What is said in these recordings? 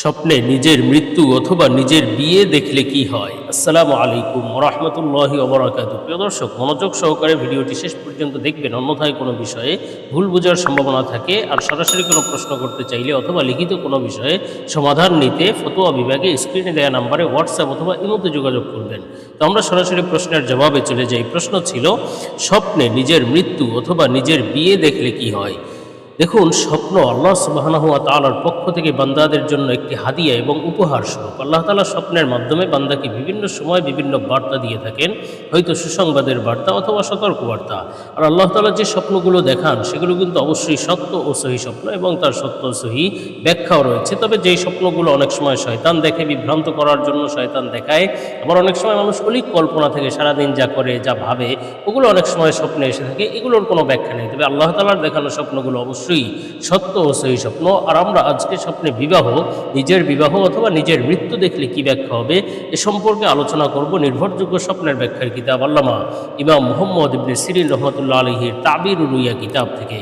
স্বপ্নে নিজের মৃত্যু অথবা নিজের বিয়ে দেখলে কি হয়? আসসালামু আলাইকুম রহমতুল্লাহি ওবরাকাতু। প্রিয় দর্শক, মনোযোগ সহকারে ভিডিওটি শেষ পর্যন্ত দেখবেন। অন্যথায় কোনো বিষয়ে ভুল বোঝার সম্ভাবনা থাকে আর সরাসরি কোনো প্রশ্ন করতে চাইলে অথবা লিখিত কোনো বিষয়ে সমাধান নিতে ফতোয়া বিভাগে স্ক্রিনে দেওয়া নাম্বারে হোয়াটসঅ্যাপ অথবা ইমোতে যোগাযোগ করবেন। তো আমরা সরাসরি প্রশ্নের জবাবে চলে যাই। প্রশ্ন ছিল, স্বপ্নে নিজের মৃত্যু অথবা নিজের বিয়ে দেখলে কি হয়? দেখুন, স্বপ্ন আল্লাহ সুবাহানহুয়া তালার পক্ষ থেকে বান্দাদের জন্য একটি হাদিয়া এবং উপহার স্বরূপ। আল্লাহ তালা স্বপ্নের মাধ্যমে বান্দাকে বিভিন্ন সময় বিভিন্ন বার্তা দিয়ে থাকেন, হয়তো সুসংবাদের বার্তা অথবা সতর্ক বার্তা আর আল্লাহ তালা যে স্বপ্নগুলো দেখান, সেগুলো কিন্তু অবশ্যই সত্য ও সহি স্বপ্ন এবং তার সত্য সহি ব্যাখ্যাও রয়েছে। তবে যেই স্বপ্নগুলো অনেক সময় শয়তান দেখে, বিভ্রান্ত করার জন্য শয়তান দেখায়, আবার অনেক সময় মানুষ অলিক কল্পনা থেকে সারাদিন যা করে, যা ভাবে, ওগুলো অনেক সময় স্বপ্নে এসে থাকে, এগুলোর কোনো ব্যাখ্যা নেই। তবে আল্লাহ তালার দেখানো স্বপ্নগুলো অবশ্যই সত্য ও সেই স্বপ্ন। আর আমরা আজকে স্বপ্নে বিবাহ, নিজের বিবাহ অথবা নিজের মৃত্যু দেখলে কি ব্যাখ্যা হবে? এ সম্পর্কে আলোচনা করব নির্ভরযোগ্য স্বপ্নের ব্যাখ্যার কিতাব আল্লামা ইমাম মোহাম্মদ ইবনে সিরিন রহমতুল্লাহ আলহির তাবির রুইয়া কিতাব থেকে।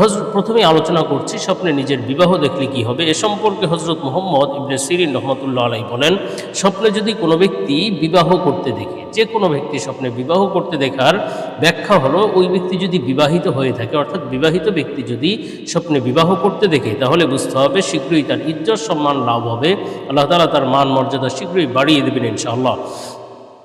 হজরত প্রথমে আলোচনা করছি, স্বপ্নে নিজের বিবাহ দেখলে কি হবে? এ সম্পর্কে হজরত মোহাম্মদ ইবনে সিরিন রহমতুল্লাহ আলাই বলেন, স্বপ্নে যদি কোনো ব্যক্তি বিবাহ করতে দেখে, যে কোনো ব্যক্তি স্বপ্নে বিবাহ করতে দেখার ব্যাখ্যা হলো, ওই ব্যক্তি যদি বিবাহিত হয়ে থাকে, অর্থাৎ বিবাহিত ব্যক্তি যদি স্বপ্নে বিবাহ করতে দেখে, তাহলে বুঝতে হবে শীঘ্রই তার ইজ্জত সম্মান লাভ হবে। আল্লাহ তালা তার মান মর্যাদা শীঘ্রই বাড়িয়ে দেবেন ইনশাআল্লাহ।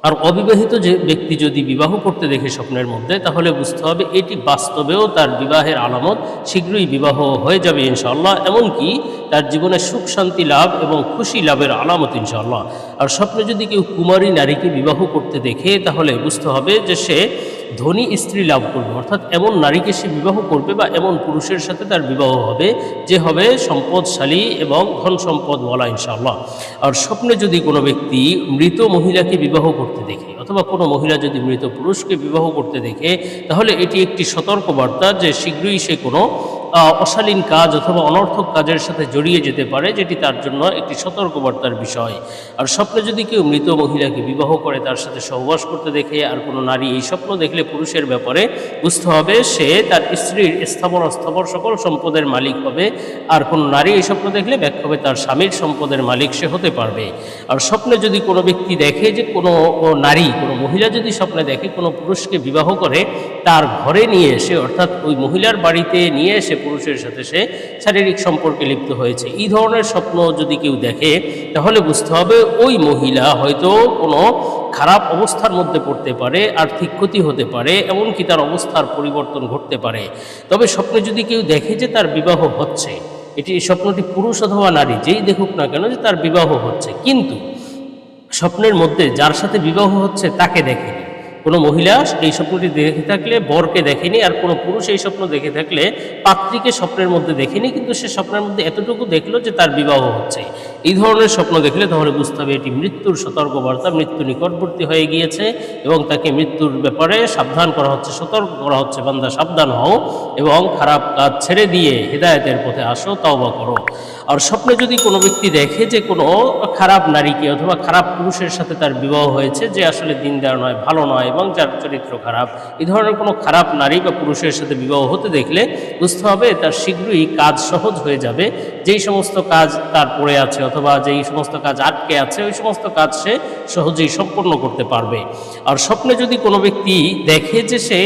আর অবিবাহিত যে ব্যক্তি যদি বিবাহ করতে দেখে স্বপ্নের মধ্যে, তাহলে বুঝতে হবে এটি বাস্তবেও তার বিবাহের আলামত শীঘ্রই বিবাহ হয়ে যাবে ইনশাল্লাহ এমনকি তার জীবনে সুখ, শান্তি, লাভ এবং খুশি লাভের আলামত ইনশাল্লাহ আর স্বপ্নে যদি কেউ কুমারী নারীকে বিবাহ করতে দেখে, তাহলে বুঝতে হবে যে সে ধনী স্ত্রী লাভ করবে, অর্থাৎ এমন নারীকে সে বিবাহ করবে বা এমন পুরুষের সাথে তার বিবাহ হবে যে হবে সম্পদশালী এবং ধন সম্পদ বলা ইনশাআল্লাহ। আর স্বপ্নে যদি কোনো ব্যক্তি মৃত মহিলাকে বিবাহ করতে দেখে অথবা কোনো মহিলা যদি মৃত পুরুষকে বিবাহ করতে দেখে, তাহলে এটি একটি সতর্কবার্তা যে শীঘ্রই সে কোনো অশালীন কাজ অথবা অনর্থক কাজের সাথে জড়িয়ে যেতে পারে, যেটি তার জন্য একটি সতর্কবার্তার বিষয়। আর স্বপ্নে যদি কেউ মৃত মহিলাকে বিবাহ করে, তার সাথে সহবাস করতে দেখে আর কোনো নারী এই স্বপ্ন দেখলে পুরুষের ব্যাপারে বুঝতে হবে, সে তার স্ত্রীর স্থাবর অস্থাবর সকল সম্পদের মালিক হবে। আর কোনো নারী এই স্বপ্ন দেখলে ব্যাখ্যা হবে তার স্বামীর সম্পদের মালিক সে হতে পারবে। আর স্বপ্নে যদি কোনো ব্যক্তি দেখে যে কোনো নারী, কোনো মহিলা যদি স্বপ্নে দেখে কোনো পুরুষকে বিবাহ করে, তার ঘরে নিয়ে এসে, অর্থাৎ ওই মহিলার বাড়িতে নিয়ে এসে পুরুষের সাথে সে শারীরিক সম্পর্কে লিপ্ত হয়েছে। এই ধরনের স্বপ্ন যদি কেউ দেখে, তাহলে বুঝতে হবে ওই মহিলা হয়তো কোনো খারাপ অবস্থার মধ্যে পড়তে পারে, আর্থিক ক্ষতি হতে পারে, এমনকি তার অবস্থার পরিবর্তন ঘটতে পারে। তবে স্বপ্নে যদি কেউ দেখে যে তার বিবাহ হচ্ছে, এটি স্বপ্নটি পুরুষ অথবা নারী, যেই দেখুক না কেন যে তার বিবাহ হচ্ছে। কিন্তু স্বপ্নের মধ্যে যার সাথে বিবাহ হচ্ছে তাকে দেখেনি কোনো মহিলা এই স্বপ্নটি দেখে থাকলে, বরকে দেখেনি, আর কোনো পুরুষ এই স্বপ্ন দেখে থাকলে, পাত্রীকে স্বপ্নের মধ্যে দেখেনি, কিন্তু সে স্বপ্নের মধ্যে এতটুকু দেখল যে তার বিবাহ হচ্ছে। এই ধরনের স্বপ্ন দেখলে তাহলে বুঝতে হবে এটি মৃত্যুর সতর্কবার্তা, মৃত্যু নিকটবর্তী হয়ে গিয়েছে এবং তাকে মৃত্যুর ব্যাপারে সাবধান করা হচ্ছে, সতর্ক করা হচ্ছে, বান্দা সাবধান হও এবং খারাপ কাজ ছেড়ে দিয়ে হেদায়েতের পথে আসো, তওবা করো। আর স্বপ্নে যদি কোনো ব্যক্তি দেখে যে কোনো খারাপ নারীকে অথবা খারাপ পুরুষের সাথে তার বিবাহ হয়েছে, যে আসলে দিন দিনদার নয়, ভালো নয় এবং যার চরিত্র খারাপ। এই ধরনের কোনো খারাপ নারী বা পুরুষের সাথে বিবাহ হতে দেখলে বুঝতে হবে তার শীঘ্রই কাজ সহজ হয়ে যাবে। যেই সমস্ত কাজ তার পড়ে আছে অথবা যেই সমস্ত কাজ আটকে আছে, ওই সমস্ত কাজ সে সহজেই সম্পন্ন করতে পারবে। আর স্বপ্নে যদি কোনো ব্যক্তি দেখে যে সে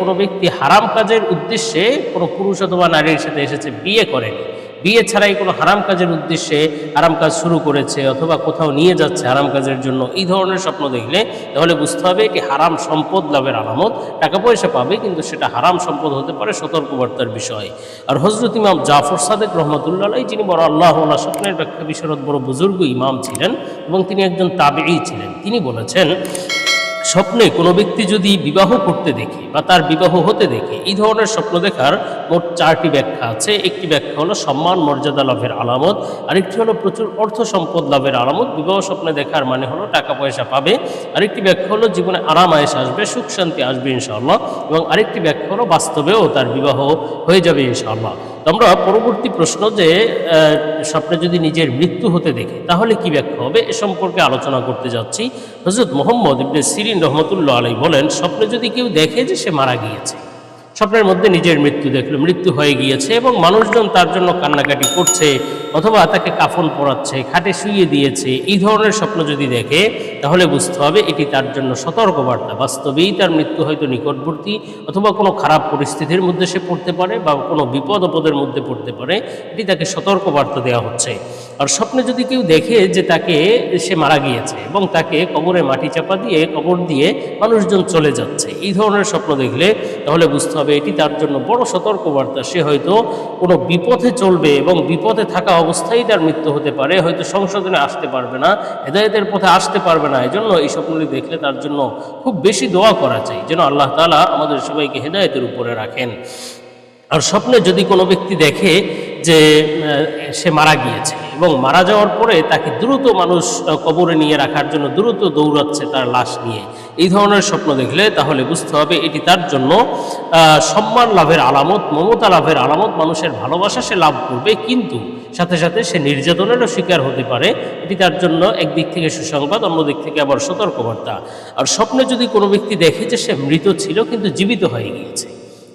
কোনো ব্যক্তি হারাম কাজের উদ্দেশ্যে কোনো পুরুষ অথবা নারীর সাথে এসেছে, বিয়ে করেনি বিয়ে ছাড়াই কোনো হারাম কাজের উদ্দেশ্যে হারাম কাজ শুরু করেছে অথবা কোথাও নিয়ে যাচ্ছে হারাম কাজের জন্য, এই ধরনের স্বপ্ন দেখলে তাহলে বুঝতে হবে এটি হারাম সম্পদ লাভের আলামত। টাকা পয়সা পাবে, কিন্তু সেটা হারাম সম্পদ হতে পারে সতর্কবার্তার বিষয়। আর হজরত ইমাম জাফর সাদেক রহমতুল্লাহ যিনি বড় আল্লাহ স্বপ্নের ব্যাখ্যা বিশরদ বড় বুজুর্গ ইমাম ছিলেন এবং তিনি একজন তাবেই ছিলেন। তিনি বলেছেন স্বপ্নে কোনো ব্যক্তি যদি বিবাহ করতে দেখে বা তার বিবাহ হতে দেখে, এই ধরনের স্বপ্ন দেখার মোট চারটি ব্যাখ্যা আছে। একটি ব্যাখ্যা হলো সম্মান, মর্যাদা, লাভের আলামত। আরেকটি হলো প্রচুর অর্থ সম্পদ, লাভের আলামত। বিবাহ স্বপ্নে দেখার মানে হলো টাকা পয়সা পাবে। আরেকটি ব্যাখ্যা হলো জীবনে আরাম আয়েস আসবে, সুখ, শান্তি আসবে ইনশাআল্লাহ। এবং আরেকটি ব্যাখ্যা হলো বাস্তবেও তার বিবাহ হয়ে যাবে ইনশাআল্লাহ। আমরা পরবর্তী প্রশ্ন যে স্বপ্নে যদি নিজের মৃত্যু হতে দেখে, তাহলে কি ব্যাখ্যা হবে? এ সম্পর্কে আলোচনা করতে যাচ্ছি। হজরত মোহাম্মদ ইবনে সিরিন রহমতুল্লাহ আলাই বলেন, স্বপ্নে যদি কেউ দেখে যে সে মারা গিয়েছে স্বপ্নের মধ্যে নিজের মৃত্যু দেখল। মৃত্যু হয়ে গিয়েছে এবং মানুষজন তার জন্য কান্নাকাটি করছে অথবা তাকে কাফন পরাচ্ছে, খাটে শুইয়ে দিয়েছে। এই ধরনের স্বপ্ন যদি দেখে, তাহলে বুঝতে হবে এটি তার জন্য সতর্কবার্তা। বাস্তবেই তার মৃত্যু হয়তো নিকটবর্তী অথবা কোনো খারাপ পরিস্থিতির মধ্যে সে পড়তে পারে বা কোনো বিপদ আপদের মধ্যে পড়তে পারে। এটি তাকে সতর্কবার্তা দেওয়া হচ্ছে। আর স্বপ্নে যদি কেউ দেখে যে তাকে সে মারা গিয়েছে এবং তাকে কবরে মাটি চাপা দিয়ে, কবর দিয়ে মানুষজন চলে যাচ্ছে, এই ধরনের স্বপ্ন দেখলে তাহলে বুঝতে হবে এটি তার জন্য বড় সতর্কবার্তা। সে হয়তো কোনো বিপথে চলবে এবং বিপথে থাকা অবস্থায় তার মৃত্যু হতে পারে, হয়তো সংশোধনে আসতে পারবে না, হেদায়তের পথে আসতে পারবে না এই জন্য এই স্বপ্নটি দেখলে তার জন্য খুব বেশি দোয়া করা চাই, যেন আল্লাহ তালা আমাদের সবাইকে হেদায়তের উপরে রাখেন। আর স্বপ্নে যদি কোনো ব্যক্তি দেখে যে সে মারা গিয়েছে এবং মারা যাওয়ার পরে তাকে দ্রুত মানুষ কবরে নিয়ে রাখার জন্য দ্রুত দৌড়াচ্ছে তার লাশ নিয়ে। এই ধরনের স্বপ্ন দেখলে তাহলে বুঝতে হবে এটি তার জন্য সম্মান লাভের আলামত, মমতা লাভের আলামত, মানুষের ভালোবাসা সে লাভ করবে, কিন্তু সাথে সাথে সে নির্যাতনেরও শিকার হতে পারে। এটি তার জন্য একদিক থেকে সুসংবাদ, অন্য দিক থেকে আবার সতর্কবার্তা। আর স্বপ্নে যদি কোনো ব্যক্তি দেখে যে সে মৃত ছিল, কিন্তু জীবিত হয়ে গিয়েছে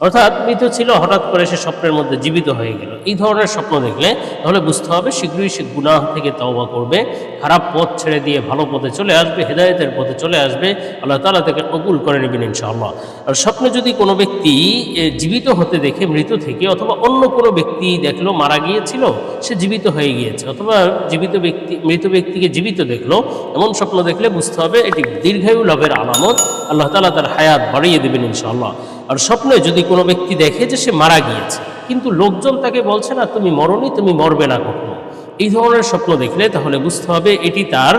অর্থাৎ মৃত ছিল, হঠাৎ করে সে স্বপ্নের মধ্যে জীবিত হয়ে গেল। এই ধরনের স্বপ্ন দেখলে তাহলে বুঝতে হবে শীঘ্রই সে গুনাহ থেকে তওবা করবে, খারাপ পথ ছেড়ে দিয়ে ভালো পথে চলে আসবে, হেদায়েতের পথে চলে আসবে, আল্লাহ তালা তাকে কবুল করে নেবেন ইনশাআল্লাহ। আর স্বপ্নে যদি কোনো ব্যক্তি জীবিত হতে দেখে মৃত থেকে অথবা অন্য কোনো ব্যক্তি দেখল মারা গিয়েছিল, সে জীবিত হয়ে গিয়েছে, অথবা জীবিত ব্যক্তি, মৃত ব্যক্তিকে জীবিত দেখল, এমন স্বপ্ন দেখলে বুঝতে হবে এটি দীর্ঘায়ু লাভের আলামত, আল্লাহ তালা তার হায়াত বাড়িয়ে দেবেন ইনশাআল্লাহ। আর স্বপ্নে যদি কোনো ব্যক্তি দেখে যে সে মারা গিয়েছে, কিন্তু লোকজন তাকে বলছে না, তুমি মরনি, তুমি মরবে না কখনো। এই ধরনের স্বপ্ন দেখলে তাহলে বুঝতে হবে এটি তার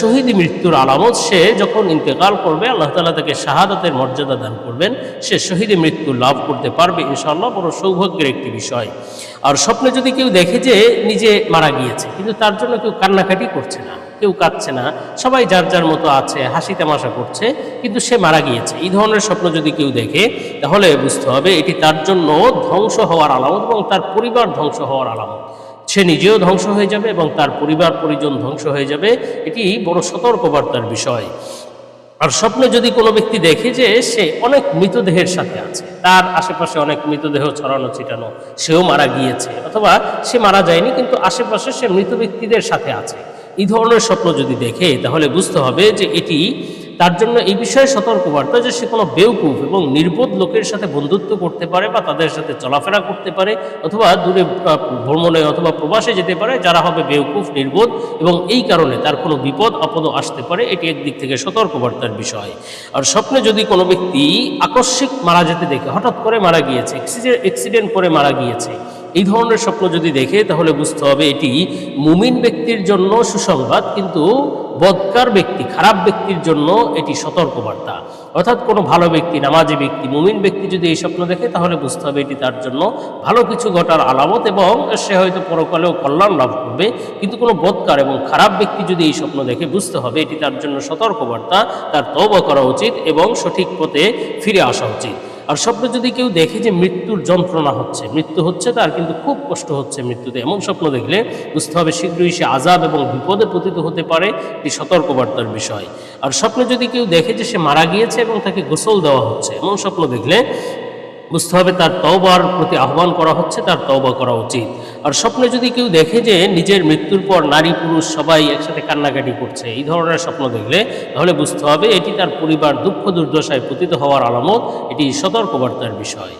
শহীদ মৃত্যুর আলামত, সে যখন ইন্তেকাল করবে, আল্লাহ তালা তাকে শাহাদাতের মর্যাদা দান করবেন। সে শহীদ মৃত্যু লাভ করতে পারবে, ইনশাআল্লাহ, বড় সৌভাগ্যের একটি বিষয়। আর স্বপ্নে যদি কেউ দেখে যে নিজে মারা গিয়েছে, কিন্তু তার জন্য কেউ কান্নাকাটি করছে না, কেউ কাঁদছে না, সবাই যার যার মতো আছে, হাসি তামাশা করছে, কিন্তু সে মারা গিয়েছে। এই ধরনের স্বপ্ন যদি কেউ দেখে, তাহলে বুঝতে হবে এটি তার জন্য ধ্বংস হওয়ার আলামত এবং তার পরিবার ধ্বংস হওয়ার আলামত। সে নিজেও ধ্বংস হয়ে যাবে এবং তার পরিবার পরিজন ধ্বংস হয়ে যাবে, এটি বড় সতর্কবার্তার বিষয়। আর স্বপ্নে যদি কোনো ব্যক্তি দেখে যে সে অনেক মৃতদেহের সাথে আছে, তার আশেপাশে অনেক মৃতদেহ ছড়ানো ছিটানো, সেও মারা গিয়েছে, অথবা সে মারা যায়নি কিন্তু আশেপাশে সে মৃত ব্যক্তিদের সাথে আছে, এই ধরনের স্বপ্ন যদি দেখে, তাহলে বুঝতে হবে যে এটি তার জন্য এই বিষয়ে সতর্কবার্তা যে সে কোনো বেউকুফ এবং নির্বোধ লোকের সাথে বন্ধুত্ব করতে পারে বা তাদের সাথে চলাফেরা করতে পারে অথবা দূরে ভ্রমণে অথবা প্রবাসে যেতে পারে, যারা হবে বেউকুফ নির্বোধ এবং এই কারণে তার কোনো বিপদ আপদ আসতে পারে। এটি একদিক থেকে সতর্কবার্তার বিষয়। আর স্বপ্নে যদি কোনো ব্যক্তি আকস্মিক মারা যেতে দেখে, হঠাৎ করে মারা গিয়েছে অ্যাক্সিডেন্ট করে মারা গিয়েছে, এই ধরনের স্বপ্ন যদি দেখে, তাহলে বুঝতে হবে এটি মুমিন ব্যক্তির জন্য সুসংবাদ, কিন্তু বদকার ব্যক্তি, খারাপ ব্যক্তির জন্য এটি সতর্কবার্তা। অর্থাৎ কোনো ভালো ব্যক্তি, নামাজি ব্যক্তি, মুমিন ব্যক্তি যদি এই স্বপ্ন দেখে, তাহলে বুঝতে হবে এটি তার জন্য ভালো কিছু ঘটার আলামত এবং সে হয়তো পরকালেও কল্যাণ লাভ করবে। কিন্তু কোনো বদকার এবং খারাপ ব্যক্তি যদি এই স্বপ্ন দেখে, বুঝতে হবে এটি তার জন্য সতর্কবার্তা। তার তওবা করা উচিত এবং সঠিক পথে ফিরে আসা উচিত। আর স্বপ্ন যদি কেউ দেখে যে মৃত্যুর যন্ত্রণা হচ্ছে, মৃত্যু হচ্ছে তার কিন্তু খুব কষ্ট হচ্ছে মৃত্যুতে। এমন স্বপ্ন দেখলে বুঝতে হবে শীঘ্রই সে আজাব এবং বিপদে পতিত হতে পারে এটি সতর্কবার্তার বিষয়। আর স্বপ্নে যদি কেউ দেখে যে সে মারা গিয়েছে এবং তাকে গোসল দেওয়া হচ্ছে, এমন স্বপ্ন দেখলে বুঝতে হবে তার তওবার প্রতি আহ্বান করা হচ্ছে, তার তওবা করা উচিত। আর স্বপ্নে যদি কেউ দেখে যে নিজের মৃত্যুর পর নারী পুরুষ সবাই একসাথে কান্নাকাটি করছে, এই ধরনের স্বপ্ন দেখলে তাহলে বুঝতে হবে এটি তার পরিবার দুঃখ দুর্দশায় পতিত হওয়ার আলামত, এটি সতর্কবার্তার বিষয়।